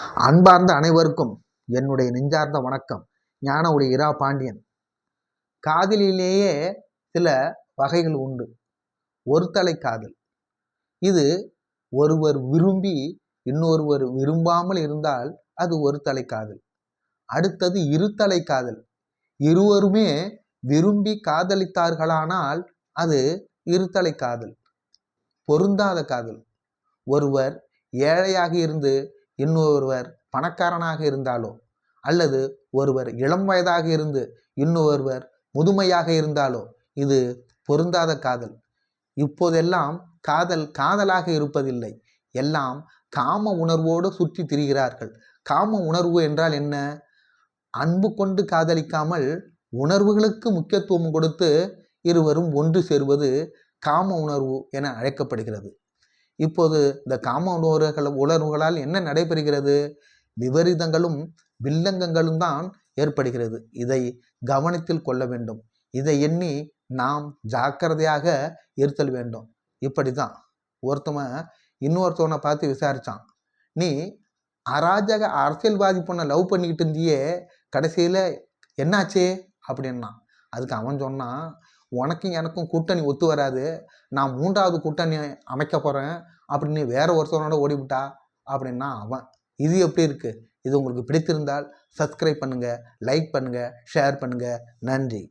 அன்பார்ந்த அனைவருக்கும் என்னுடைய நெஞ்சார்ந்த வணக்கம். ஞான ஒளி இரா பாண்டியன். காதலிலேயே சில வகைகள் உண்டு. ஒரு தலை காதல். இது ஒருவர் விரும்பி இன்னொருவர் விரும்பாமல் இருந்தால் அது ஒரு தலை காதல். அடுத்தது இருத்தலை காதல். இருவருமே விரும்பி காதலித்தார்களானால் அது இருத்தலை காதல். பொருந்தாத காதல். ஒருவர் ஏழையாக இருந்து இன்னொருவர் பணக்காரனாக இருந்தாலோ அல்லது ஒருவர் இளம் வயதாக இருந்து இன்னொருவர் முதுமையாக இருந்தாலோ இது பொருந்தாத காதல். இப்போதெல்லாம் காதல் காதலாக இருப்பதில்லை. எல்லாம் காம உணர்வோடு சுற்றி திரிகிறார்கள். காம உணர்வு என்றால் என்ன? அன்பு கொண்டு காதலிக்காமல் உணர்வுகளுக்கு முக்கியத்துவம் கொடுத்து இருவரும் ஒன்று சேர்வது காம உணர்வு என அழைக்கப்படுகிறது. இப்போது இந்த காம உணர்வுகள் உணர்வுகளால் என்ன நடைபெறுகிறது? விபரீதங்களும் வில்லங்கங்களும் தான் ஏற்படுகிறது. இதை கவனத்தில் கொள்ள வேண்டும். இதை எண்ணி நாம் ஜாக்கிரதையாக இருத்தல் வேண்டும். இப்படி தான் ஒருத்தவன் இன்னொருத்தவனை பார்த்து விசாரித்தான் நீ அராஜக அரசியல்வாதி பொண்ணை லவ் பண்ணிக்கிட்டு இருந்தியே கடைசியில் என்னாச்சே? அப்படின்னா அதுக்கு அவன் சொன்னான் உனக்கும் எனக்கும் கூட்டணி ஒத்து வராது. நான் மூன்றாவது கூட்டணி அமைக்க போகிறேன் அப்படின்னு வேற ஒருத்தவனோட ஓடிவிட்டா அப்படின்னா அவன். இது எப்படி இருக்குது இது உங்களுக்கு பிடித்திருந்தால் சப்ஸ்கிரைப் பண்ணுங்கள் லைக் பண்ணுங்கள் ஷேர் பண்ணுங்கள் நன்றி.